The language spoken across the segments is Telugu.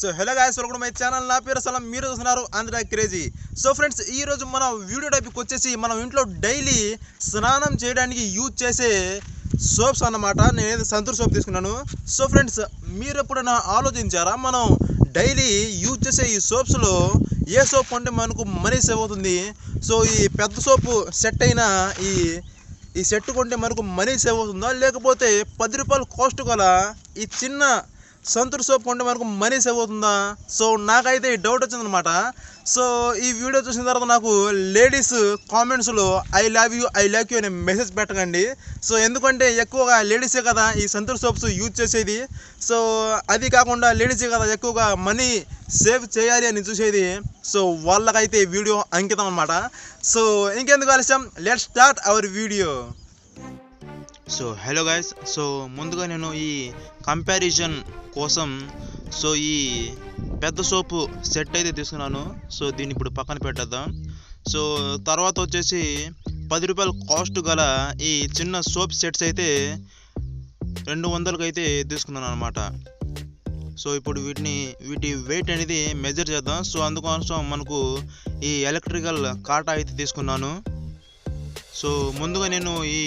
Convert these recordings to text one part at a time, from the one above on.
So hello guys welcome my channel నా పేరు సలం మీరు చూస్తున్నారు ఆంధ్ర క్రేజీ. సో ఫ్రెండ్స్ ఈరోజు మన వీడియో టాపిక్ వచ్చేసి మనం ఇంట్లో డైలీ స్నానం చేయడానికి యూజ్ చేసే సోప్స్ అన్నమాట. నేను సంతూర్ సోప్ తీసుకున్నాను. సో ఫ్రెండ్స్ మీరు ఎప్పుడైనా ఆలోచించారా? మనం డైలీ యూజ్ చేసే ఈ సోప్స్లో ఏ సోప్ అంటే మనకు మనీ సేవ్ అవుతుంది? సో ఈ పెద్ద సోపు సెట్ అయిన ఈ ఈ సెట్ కొంటే మనకు మనీ సేవ్ అవుతుందా? లేకపోతే పది రూపాయలు కాస్ట్ గల ఈ చిన్న సంతూర్ సోప్ కొంటే మనకు మనీ సేవ్ అవుతుందా? సో నాకైతే ఈ డౌట్ వచ్చిందనమాట సో ఈ వీడియో చూసిన తర్వాత నాకు లేడీస్ కామెంట్స్లో I love you I like you అనే మెసేజ్ పెట్టకండి. సో ఎందుకంటే ఎక్కువగా లేడీసే కదా ఈ సంతూర్ సోప్స్ యూజ్ చేసేది. సో అది కాకుండా లేడీసే కదా ఎక్కువగా మనీ సేవ్ చేయాలి అని చూసేది. సో వాళ్ళకైతే వీడియో అంకితం అనమాట సో ఇంకెందుకు ఆలస్యం? Let start our video so hello guys so ముందుగా నేను ఈ కంపారిజన్ కోసం సో ఈ పెద్ద సోపు సెట్ అయితే తీసుకున్నాను. సో దీన్ని ఇప్పుడు పక్కన పెట్టేద్దాం. సో తర్వాత వచ్చేసి పది రూపాయల కాస్ట్ గల ఈ చిన్న సోప్ సెట్స్ అయితే రెండు వందలకి అయితే తీసుకున్నాను అనమాట సో ఇప్పుడు వీటిని వీటి వెయిట్ అనేది మెజర్ చేద్దాం. సో అందుకోసం మనకు ఈ ఎలక్ట్రికల్ కాటా అయితే తీసుకున్నాను. సో ముందుగా నేను ఈ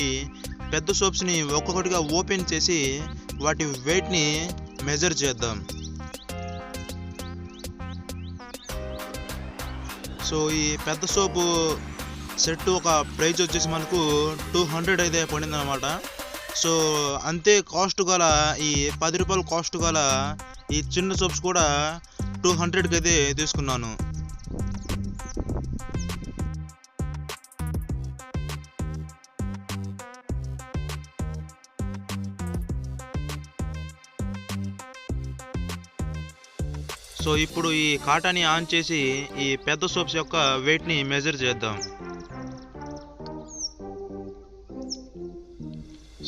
పెద్ద సోప్స్ని ఒక్కొక్కటిగా ఓపెన్ చేసి వాటి వెయిట్ని మెజర్ చేద్దాం. సో ఈ పెద్ద సోపు సెట్ ఒక ప్రైజ్ వచ్చేసి మనకు టూ హండ్రెడ్ అయితే పడిందనమాట సో అంతే కాస్ట్ గల ఈ పది రూపాయల కాస్ట్ గల ఈ చిన్న సోప్స్ కూడా టూ హండ్రెడ్కి అయితే తీసుకున్నాను. సో ఇప్పుడు ఈ కాటాని ఆన్ చేసి ఈ పెద్ద సోప్స్ యొక్క వెయిట్ని మెజర్ చేద్దాం.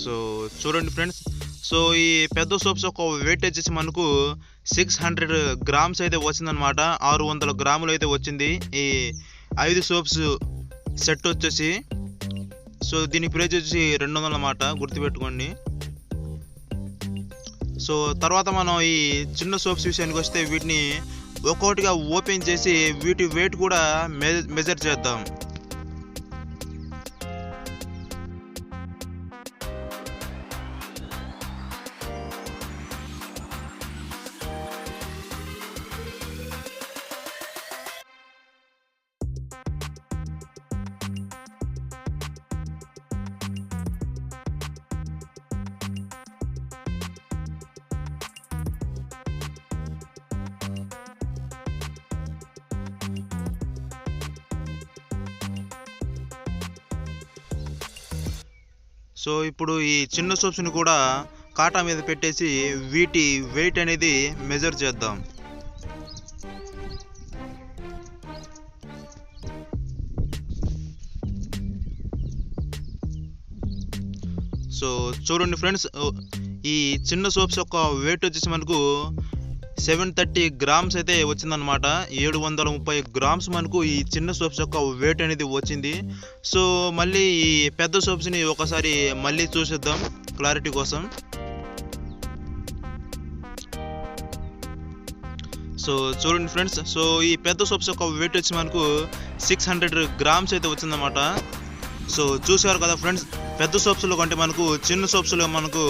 సో చూడండి ఫ్రెండ్స్ సో ఈ పెద్ద సోప్స్ యొక్క వెయిట్ వచ్చేసి మనకు సిక్స్ హండ్రెడ్ గ్రామ్స్ అయితే వచ్చిందనమాట ఆరు వందల గ్రాములు అయితే వచ్చింది. ఈ ఐదు సోప్స్ సెట్ వచ్చేసి సో దీని ప్రైజ్ వచ్చి రెండు వందలు అన్నమాట. గుర్తుపెట్టుకోండి. సో తర్వాత మనం ఈ చిన్న సోప్స్ విషయానికి వస్తే వీటిని ఒక్కొక్కటిగా ఓపెన్ చేసి వీటి వెయిట్ కూడా మెజర్ చేద్దాం. సో ఇప్పుడు ఈ చిన్న సోప్స్ని కూడా కాటా మీద పెట్టేసి వీటి వెయిట్ అనేది మెజర్ చేద్దాం. సో చూడండి ఫ్రెండ్స్ ఈ చిన్న సోప్స్ యొక్క వెయిట్ వచ్చేసి మనకు సెవెన్ థర్టీ గ్రామ్స్ అయితే వచ్చిందనమాట ఏడు వందల ముప్పై గ్రామ్స్ మనకు ఈ చిన్న సోప్స్ యొక్క వెయిట్ అనేది వచ్చింది. సో మళ్ళీ ఈ పెద్ద సోప్స్ని ఒకసారి మళ్ళీ చూసేద్దాం క్లారిటీ కోసం. సో చూడండి ఫ్రెండ్స్ సో ఈ పెద్ద సోప్స్ యొక్క వెయిట్ వచ్చి మనకు సిక్స్ హండ్రెడ్ గ్రామ్స్ అయితే వచ్చిందన్నమాట. సో చూసారు కదా ఫ్రెండ్స్ పెద్ద సోప్స్లో కంటే మనకు చిన్న సోప్స్లో మనకు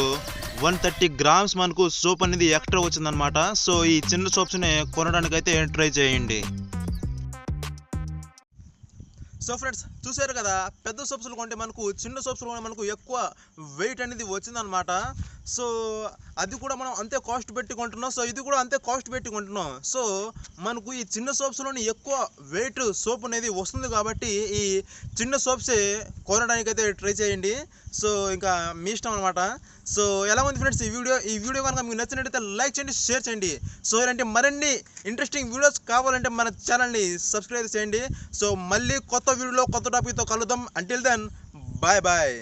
వన్ థర్టీ గ్రామ్స్ మనకు సోప్ అనేది ఎక్స్ట్రా వచ్చిందనమాట సో ఈ చిన్న సోప్స్ని కొనడానికి అయితే ట్రై చేయండి. సో ఫ్రెండ్స్ చూసారు కదా పెద్ద సోప్స్లు కొంటే మనకు చిన్న సోప్స్లు కొంటే మనకు ఎక్కువ వెయిట్ అనేది వచ్చిందనమాట సో అది కూడా మనం అంతే కాస్ట్ పెట్టి కొంటున్నాం సో ఇది కూడా అంతే కాస్ట్ పెట్టి కొంటున్నాం సో మనకు ఈ చిన్న సోప్స్లోని ఎక్కువ వెయిట్ సోప్ అనేది వస్తుంది కాబట్టి ఈ చిన్న సోప్సే కొనడానికి అయితే ట్రై చేయండి. సో ఇంకా మీ ఇష్టం అనమాట సో ఎలా ఉంది ఫ్రెండ్స్ ఈ వీడియో? ఈ వీడియో కనుక మీకు నచ్చినట్టయితే లైక్ చేయండి షేర్ చేయండి. సో ఇలాంటి మరిన్ని ఇంట్రెస్టింగ్ వీడియోస్ కావాలంటే మన ఛానల్ని సబ్స్క్రైబ్ చేయండి. సో మళ్ళీ కొత్త వీడియోలో కొత్త టాపిక్తో కలుద్దాం. Until then bye bye